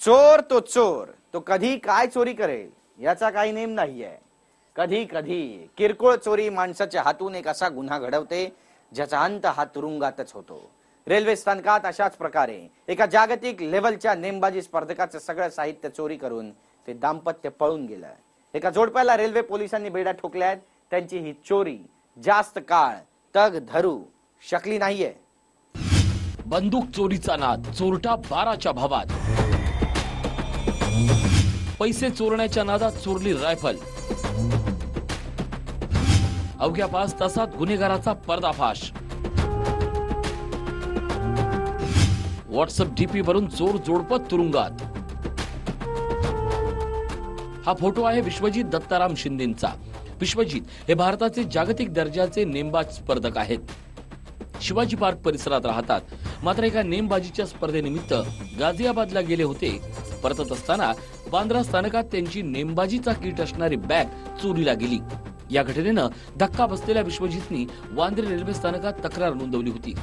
चोर तो चोर तो कधी काय चोरी करेल याचा काही नेम नाहीये. कधी कधी किरकोळ चोरी माणसाच्या हातून एक असा गुन्हा घडवते ज्याचा अंत हा तुरुंगातच होतो. रेल्वे स्थानकात अशाच प्रकारे एका जागतिक लेवलच्या नेमबाजी स्पर्धकाचं सगळं साहित्य चोरी करून ते दाम्पत्य पळून गेलं. एका जोडप्याला रेल्वे पोलिसांनी बेड्या ठोकल्यात त्यांची ही चोरी जास्त काळ तग धरू शकली नाहीये. बंदूक चोरीचा नाद चोरटा बाराच्या भावात. पैसे चोरण्याच्या नादात चोरली रायफल. अवघ्या पाच तासात गुन्हेगाराचा पर्दाफाश. व्हॉट्सअप डीपी वरून चोर जोडपत तुरुंगात. हा फोटो आहे विश्वजित दत्ताराम शिंदेचा. विश्वजित हे भारताचे जागतिक दर्जाचे नेमबाज स्पर्धक आहेत. शिवाजी पार्क परिसरात राहतात. मात्र एका नेमबाजीच्या स्पर्धेनिमित्त गाझियाबादला गेले होते परतत असताना बांद्रा स्थानकात त्यांची नेमबाजीचा किट असणारी बॅग चोरीला गेली. या घटनेनं धक्का बसलेल्या विश्वजितनी वांद्रे रेल्वे स्थानकात तक्रार नोंदवली होती.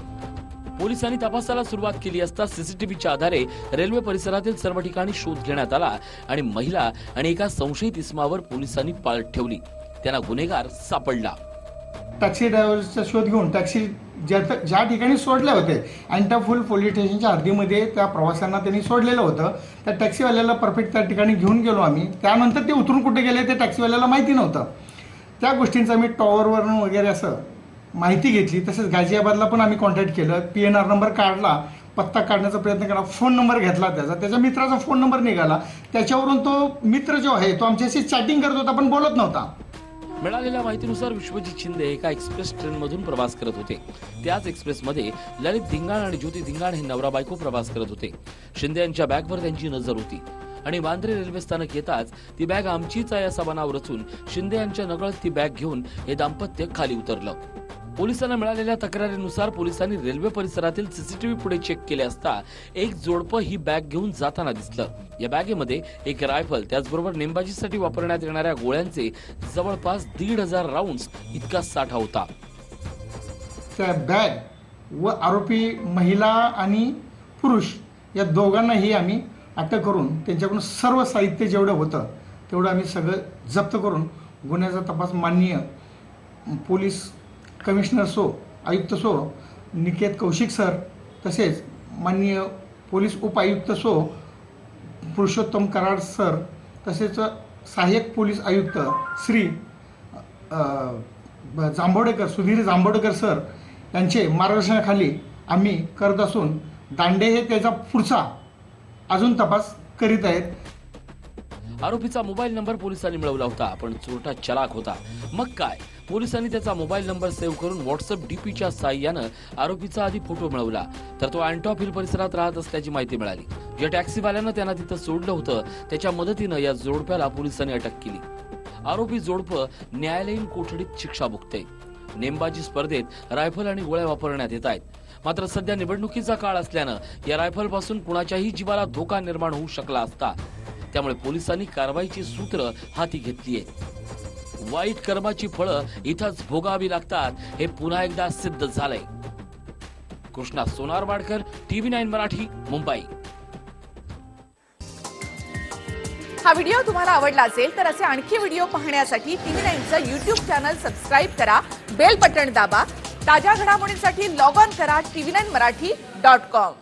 पोलिसांनी तपासाला सुरुवात केली असता सीसीटीव्हीच्या आधारे रेल्वे परिसरातील सर्व ठिकाणी शोध घेण्यात आला आणि महिला आणि एका संशयित इसमावर पोलिसांनी पाळत ठेवली. त्यांना गुन्हेगार सापडला. टॅक्सी ड्रायव्हरचा शोध घेऊन टॅक्सी ज्या ज्या ठिकाणी सोडले होते. आणि त्या फुल पोलीस स्टेशनच्या हद्दीमध्ये त्या प्रवाशांना त्यांनी सोडलेलं होतं. त्या टॅक्सीवाल्याला परफेक्ट त्या ठिकाणी घेऊन गेलो आम्ही. त्यानंतर ते उतरून कुठे गेले ते टॅक्सीवाल्याला माहिती नव्हतं. त्या गोष्टींचा मी टॉवरवरून वगैरे असं माहिती घेतली. तसेच गाझियाबादला पण आम्ही कॉन्टॅक्ट केलं. पी एन आर नंबर काढला. पत्ता काढण्याचा प्रयत्न केला. फोन नंबर घेतला त्याचा. त्याच्या मित्राचा फोन नंबर निघाला. त्याच्यावरून तो मित्र जो आहे तो आमच्याशी चॅटिंग करत होता पण बोलत नव्हता. मिळालेल्या माहितीनुसार विश्वजित शिंदे एका एक्सप्रेस ट्रेन मधून प्रवास करत होते. त्याच एक्सप्रेसमध्ये ललित धिंगाण आणि ज्योती धिंगाण हे नवरा बायको प्रवास करत होते. शिंदे यांच्या बॅगवर त्यांची नजर होती. आणि वांद्रे रेल्वे स्थानक येताच ती बॅग आमचीच आहे असा बनाव रचून शिंदे यांच्या नकळत ती बॅग घेऊन हे दाम्पत्य खाली उतरलं. पोलिसांना मिळालेल्या तक्रारीनुसार पोलिसांनी रेल्वे परिसरातील सीसीटीव्ही पुढे चेक केले असता एक जोडपं ही बॅग घेऊन जाताना दिसलं. या बॅगेमध्ये एक रायफल त्याचबरोबर नेमबाजीसाठी वापरण्यात येणाऱ्या गोळ्यांचे जवळपास दीड हजार राऊंड इतका साठा होता. त्या बॅग व आरोपी महिला आणि पुरुष या दोघांनाही आम्ही अटक करून त्यांच्याकडून सर्व साहित्य जेवढं होतं तेवढं आम्ही सगळं जप्त करून गुन्ह्याचा तपास माननीय पोलीस कमिशनर सो आयुक्त सो निकेत कौशिक सर तसेच माननीय पोलीस उपायुक्त सो पुरुषोत्तम कराड सर तसेच सहाय्यक पोलीस आयुक्त श्री जांभोडेकर सुधीर जांभोडेकर सर यांचे मार्गदर्शनाखाली आम्ही करत असून दांडे हे त्याचा पुढचा अजून तपास करीत आहेत. आरोपीचा मोबाईल नंबर पोलिसांनी मिळवला होता. पण चोरटा चलाक होता. मग काय? पोलिसांनी त्याचा मोबाईल नंबर सेव्ह करून व्हॉट्सअप डीपीच्या साह्यानं आरोपीचा आधी फोटो मिळवला. तर तो अँटॉप हिल परिसरात राहत असल्याची माहिती मिळाली. ज्या टॅक्सीवाल्यानं त्यांना तिथं सोडलं होतं त्याच्या मदतीनं या जोडप्याला पोलिसांनी अटक केली. आरोपी जोडपं न्यायालयीन कोठडीत शिक्षा भोगते. नेमबाजी स्पर्धेत रायफल आणि गोळ्या वापरण्यात येत आहेत. मात्र सध्या निवडणुकीचा काळ असल्यानं या रायफलपासून कुणाच्याही जीवाला धोका निर्माण होऊ शकला असता. त्यामुळे पोलिसांनी कारवाईची सूत्र हाती घेतली आहेत वाईट कर्माची फळं इथंच भोगावी लागतात. हे पुन्हा एकदा सिद्ध झालंय. Krishna Sonarwadkar TV nine Marathi Mumbai. हा व्हिडिओ तुम्हाला आवडला असेल तर असे आणखी व्हिडिओ पाहण्यासाठी टीव्ही नाईनचं युट्यूब चॅनल सबस्क्राईब करा बेल बटन दाबा ताज्या घडामोडींसाठी लॉग ऑन करा TV nine Marathi dot com.